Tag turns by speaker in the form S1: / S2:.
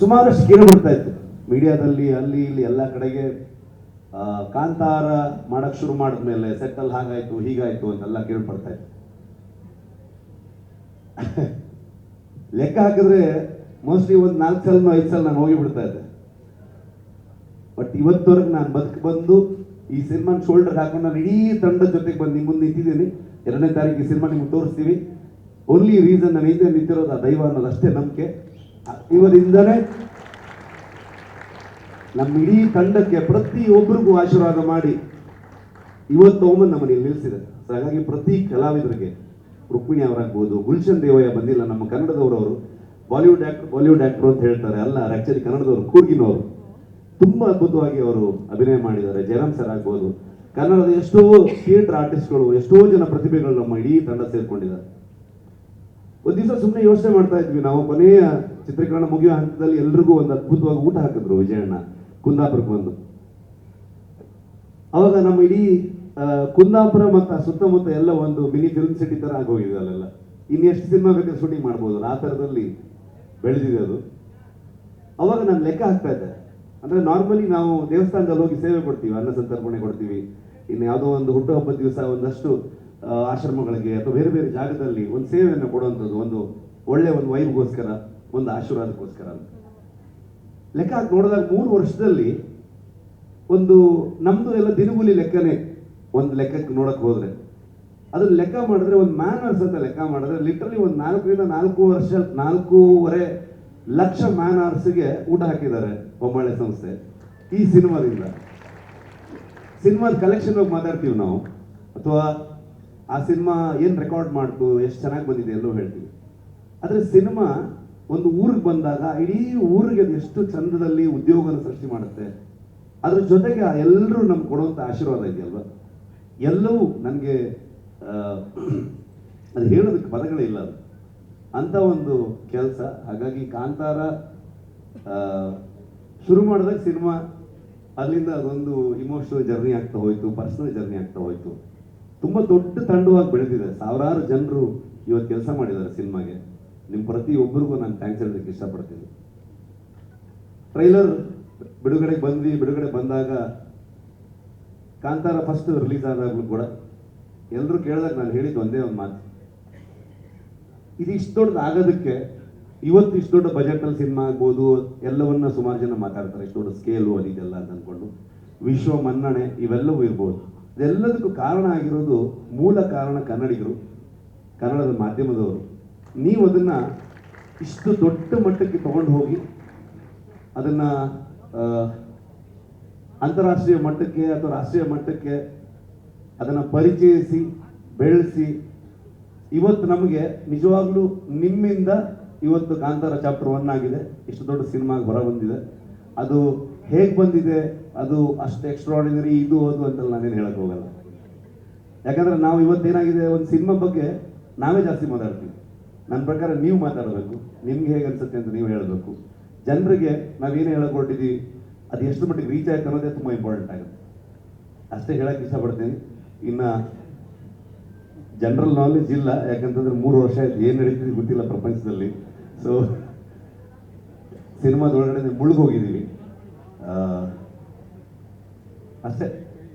S1: ಸುಮಾರಷ್ಟು ಕೇಳಿ ಬರ್ತಾ ಇತ್ತು. ಮೀಡಿಯಾದಲ್ಲಿ, ಅಲ್ಲಿ, ಇಲ್ಲಿ ಎಲ್ಲ ಕಡೆಗೆ ಕಾಂತಾರ ಮಾಡಕ್ ಶುರು ಮಾಡಿದ್ಮೇಲೆ ಸೆಟ್ಟಲ್ ಹಾಗಾಯ್ತು, ಹೀಗಾಯ್ತು ಅಂತೆಲ್ಲ ಕೇಳ್ಪಡ್ತಾ ಇತ್ತು. ಲೆಕ್ಕ ಹಾಕಿದ್ರೆ ಮೋಸ್ಟ್ಲಿ ಒಂದು ನಾಲ್ಕು ಸಲ ಐದು ಸಲ ನಾನು ಹೋಗಿ ಬಿಡ್ತಾ ಇದ್ದೆ. ಬಟ್ ಇವತ್ತವರೆಗೆ ನಾನು ಬದುಕು ಬಂದು ಈ ಸಿನಿಮಾ ಶೋಲ್ಡರ್ ಹಾಕೊಂಡು ನಾನು ಇಡೀ ತಂಡದ ಜೊತೆಗೆ ಬಂದು ನಿಮ್ಮ ಮುಂದೆ ನಿಂತಿದ್ದೀನಿ. ಎರಡನೇ ತಾರೀಕು ಈ ಸಿನಿಮಾ ನಿಮ್ಗೆ ತೋರಿಸ್ತೀವಿ. ಓನ್ಲಿ ರೀಸನ್ ನಾನು ಹಿಂದೆ ನಿಂತಿರೋದು ಆ ದೈವ ಅನ್ನೋದು ಅಷ್ಟೇ ನಂಬಿಕೆ. ಇವರಿಂದನೇ ನಮ್ಮ ಇಡೀ ತಂಡಕ್ಕೆ ಪ್ರತಿಯೊಬ್ಬರಿಗೂ ಆಶೀರ್ವಾದ ಮಾಡಿ ಇವತ್ತು ಒಮ್ಮೆ ನಮ್ಮನ್ನು ನಿಲ್ಲಿಸಿದೆ. ಹಾಗಾಗಿ ಪ್ರತಿ ಕಲಾವಿದರಿಗೆ ರುಕ್ಮಿಣಿ ಅವರಾಗ್ಬೋದು, ಗುಲ್ಶನ್ ದೇವಯ್ಯ ಬಂದಿಲ್ಲ, ನಮ್ಮ ಕನ್ನಡದವರು ಅವರು ಬಾಲಿವುಡ್ ಆಕ್ಟರ್ ಬಾಲಿವುಡ್ ಆಕ್ಟರ್ ಅಂತ ಹೇಳ್ತಾರೆ. ಅಲ್ಲ ಆಕ್ಚುಲಿ ಕನ್ನಡದವರು, ಕೂರ್ಗಿನವರು. ತುಂಬ ಅದ್ಭುತವಾಗಿ ಅವರು ಅಭಿನಯ ಮಾಡಿದ್ದಾರೆ. ಜಯರಾಮ್ ಸರ್ ಆಗ್ಬೋದು. ಕನ್ನಡದ ಎಷ್ಟೋ ಥಿಯೇಟರ್ ಆರ್ಟಿಸ್ಟ್ಗಳು ಎಷ್ಟೋ ಜನ ಪ್ರತಿಭೆಗಳು ನಮ್ಮ ಇಡೀ ತಂಡ ಸೇರ್ಕೊಂಡಿದ್ದಾರೆ. ಒಂದ್ ದಿವಸ ಸುಮ್ಮನೆ ಯೋಚನೆ ಮಾಡ್ತಾ ಇದ್ವಿ. ನಾವು ಕೊನೆಯ ಚಿತ್ರೀಕರಣ ಮುಗಿಯೋ ಹಂತದಲ್ಲಿ ಎಲ್ರಿಗೂ ಒಂದು ಅದ್ಭುತವಾಗಿ ಊಟ ಹಾಕಿದ್ರು ವಿಜಯಣ್ಣ ಕುಂದಾಪುರಕ್ಕೆ ಬಂದು ಅವಾಗ ನಮ್ಮ ಇಡೀ ಕುಂದಾಪುರ ಮತ್ತು ಸುತ್ತಮುತ್ತ ಎಲ್ಲ ಒಂದು ಮಿನಿ ಫಿಲ್ಮ್ ಸಿಟಿ ತರ ಆಗೋಗಿದೆ ಅಲ್ಲೆಲ್ಲ. ಇನ್ನೆಷ್ಟು ಸಿನಿಮಾ ಬೇಕಾದ್ರೆ ಶೂಟಿಂಗ್ ಮಾಡ್ಬೋದು. ಆ ಥರದಲ್ಲಿ ಬೆಳೆದಿದೆ ಅದು. ಅವಾಗ ನಾನು ಲೆಕ್ಕ ಹಾಕ್ತಾ ಇದ್ದೆ. ಅಂದ್ರೆ ನಾರ್ಮಲಿ ನಾವು ದೇವಸ್ಥಾನದಲ್ಲಿ ಹೋಗಿ ಸೇವೆ ಕೊಡ್ತೀವಿ, ಅನ್ನ ಸಂತರ್ಪಣೆ ಕೊಡ್ತೀವಿ. ಇನ್ನು ಯಾವುದೋ ಒಂದು ಹುಟ್ಟುಹಬ್ಬದ ದಿವಸ ಒಂದಷ್ಟು ಆಶ್ರಮಗಳಿಗೆ ಅಥವಾ ಬೇರೆ ಬೇರೆ ಜಾಗದಲ್ಲಿ ಒಂದು ಸೇವೆಯನ್ನು ಕೊಡುವಂಥದ್ದು ಒಂದು ಒಳ್ಳೆ ಒಂದು ವೈಬ್ಗೋಸ್ಕರ ಒಂದು ಆಶೀರ್ವಾದಕ್ಕೋಸ್ಕರ ಅಂತ. ಲೆಕ್ಕ ಹಾಕಿ ನೋಡಿದಾಗ ಮೂರು ವರ್ಷದಲ್ಲಿ ಒಂದು ನಮ್ಮದು ಎಲ್ಲ ದಿನಗೂಲಿ ಲೆಕ್ಕನೇ ಒಂದು ಲೆಕ್ಕಕ್ಕೆ ನೋಡಕ್ಕೆ ಹೋದರೆ. ಅದನ್ನ ಲೆಕ್ಕ ಮಾಡಿದ್ರೆ ಒಂದು ಮ್ಯಾನರ್ಸ್ ಅಂತ ಲೆಕ್ಕ ಮಾಡಿದ್ರೆ ಲಿಟ್ರಲಿ ಒಂದು ನಾಲ್ಕರಿಂದ ನಾಲ್ಕು ವರ್ಷ, ನಾಲ್ಕೂವರೆ ಲಕ್ಷ ಮ್ಯಾನರ್ಸ್ಗೆ ಊಟ ಹಾಕಿದ್ದಾರೆ ಬೊಮ್ಮಳೆ ಸಂಸ್ಥೆ ಈ ಸಿನಿಮಾದಿಂದ. ಸಿನಿಮಾದ ಕಲೆಕ್ಷನ್ ಹೋಗಿ ಮಾತಾಡ್ತೀವಿ ನಾವು. ಅಥವಾ ಆ ಸಿನಿಮಾ ಏನು ರೆಕಾರ್ಡ್ ಮಾಡ್ತು ಎಷ್ಟು ಚೆನ್ನಾಗಿ ಬಂದಿದೆ ಎಲ್ಲೋ ಹೇಳ್ತೀವಿ ಆದರೆ ಸಿನಿಮಾ ಒಂದು ಊರಿಗೆ ಬಂದಾಗ, ಇಡೀ ಊರಿಗೆ ಎಷ್ಟು ಚಂದದಲ್ಲಿ ಉದ್ಯೋಗನ ಸೃಷ್ಟಿ ಮಾಡುತ್ತೆ. ಅದ್ರ ಜೊತೆಗೆ ಎಲ್ಲರೂ ನಮ್ಗೆ ಕೊಡುವಂಥ ಆಶೀರ್ವಾದ ಇದೆಯಲ್ವಾ? ಎಲ್ಲವೂ ನನಗೆ ಅದು ಹೇಳೋದಕ್ಕೆ ಪದಗಳಿಲ್ಲ ಅದು. ಅಂತ ಒಂದು ಕೆಲಸ. ಹಾಗಾಗಿ ಕಾಂತಾರ ಶುರು ಮಾಡಿದಾಗ ಸಿನಿಮಾ, ಅಲ್ಲಿಂದ ಅದೊಂದು ಇಮೋಷನಲ್ ಜರ್ನಿ ಆಗ್ತಾ ಹೋಯ್ತು ಪರ್ಸನಲ್ ಜರ್ನಿ ಆಗ್ತಾ ಹೋಯ್ತು. ತುಂಬಾ ದೊಡ್ಡ ತಂಡವಾಗಿ ಬೆಳೆದಿದೆ. ಸಾವಿರಾರು ಜನರು ಇವತ್ತು ಕೆಲಸ ಮಾಡಿದ್ದಾರೆ ಸಿನಿಮಾಗೆ. ನಿಮ್ಮ ಪ್ರತಿಯೊಬ್ಬರಿಗೂ ನಾನು ಥ್ಯಾಂಕ್ಸ್ ಹೇಳೋದಕ್ಕೆ ಇಷ್ಟಪಡ್ತೀನಿ. ಟ್ರೈಲರ್ ಬಿಡುಗಡೆಗೆ ಬಂದ್ವಿ. ಬಿಡುಗಡೆ ಬಂದಾಗ ಕಾಂತಾರ ಫಸ್ಟ್ ರಿಲೀಸ್ ಆದಾಗಲೂ ಕೂಡ ಎಲ್ಲರೂ ಕೇಳಿದಾಗ ನಾನು ಹೇಳಿದ್ದು ಒಂದೇ ಒಂದು ಮಾತು. ಇದು ಇಷ್ಟು ದೊಡ್ಡದು ಆಗೋದಕ್ಕೆ ಇವತ್ತು ಇಷ್ಟು ದೊಡ್ಡ ಬಜೆಟಲ್ಲಿ ಸಿನಿಮಾ ಆಗ್ಬೋದು, ಎಲ್ಲವನ್ನ ಸುಮಾರು ಜನ ಮಾತಾಡ್ತಾರೆ. ಇಷ್ಟು ದೊಡ್ಡ ಸ್ಕೇಲು ಅದಿದೆಲ್ಲ ಅಂತ ಅಂದ್ಕೊಂಡು ವಿಶ್ವ ಮನ್ನಣೆ ಇವೆಲ್ಲವೂ ಇರ್ಬೋದು. ಇದೆಲ್ಲದಕ್ಕೂ ಕಾರಣ ಆಗಿರೋದು ಮೂಲ ಕಾರಣ ಕನ್ನಡಿಗರು, ಕನ್ನಡದ ಮಾಧ್ಯಮದವರು. ನೀವು ಅದನ್ನು ಇಷ್ಟು ದೊಡ್ಡ ಮಟ್ಟಕ್ಕೆ ತಗೊಂಡು ಹೋಗಿ ಅದನ್ನು ಅಂತಾರಾಷ್ಟ್ರೀಯ ಮಟ್ಟಕ್ಕೆ ಅಥವಾ ರಾಷ್ಟ್ರೀಯ ಮಟ್ಟಕ್ಕೆ ಅದನ್ನು ಪರಿಚಯಿಸಿ, ಬೆಳೆಸಿ, ಇವತ್ತು ನಮಗೆ ನಿಜವಾಗ್ಲೂ ನಿಮ್ಮಿಂದ ಇವತ್ತು ಕಾಂತಾರ ಚಾಪ್ಟರ್ ಒನ್ ಆಗಿದೆ. ಇಷ್ಟು ದೊಡ್ಡ ಸಿನಿಮಾಗೆ ಹೊರ ಬಂದಿದೆ. ಅದು ಹೇಗೆ ಬಂದಿದೆ? ಅದು ಅಷ್ಟು ಎಕ್ಸ್ಟ್ರಾಡಿನರಿ ಇದು ಅದು ಅಂತೆಲ್ಲ ನಾನೇನು ಹೇಳಕ್ ಹೋಗಲ್ಲ. ಯಾಕಂದ್ರೆ ನಾವು ಇವತ್ತೇನಾಗಿದೆ, ಒಂದು ಸಿನಿಮಾ ಬಗ್ಗೆ ನಾವೇ ಜಾಸ್ತಿ ಮಾತಾಡ್ತೀವಿ. ನನ್ನ ಪ್ರಕಾರ ನೀವು ಮಾತಾಡಬೇಕು. ನಿಮ್ಗೆ ಹೇಗೆ ಅನ್ಸುತ್ತೆ ಅಂತ ನೀವು ಹೇಳಬೇಕು. ಜನರಿಗೆ ನಾವೇನು ಹೇಳಕ್ ಹೊರಟಿದ್ದೀವಿ ಅದು ಎಷ್ಟು ಮಟ್ಟಿಗೆ ರೀಚ್ ಆಯ್ತು ಅನ್ನೋದೇ ತುಂಬ ಇಂಪಾರ್ಟೆಂಟ್ ಆಗುತ್ತೆ. ಅಷ್ಟೇ ಹೇಳಕ್ಕೆ ಇಷ್ಟಪಡ್ತೀನಿ. ಇನ್ನ ಜನರಲ್ ನಾಲೆಜ್ ಇಲ್ಲ, ಯಾಕಂತಂದ್ರೆ ಮೂರು ವರ್ಷ ಆಯ್ತು. ಏನು ನಡೀತಿದೆ ಗೊತ್ತಿಲ್ಲ ಪ್ರಪಂಚದಲ್ಲಿ. ಸೊ ಸಿನಿಮಾದೊಳಗಡೆ ಮುಳುಗೋಗಿದ್ದೀವಿ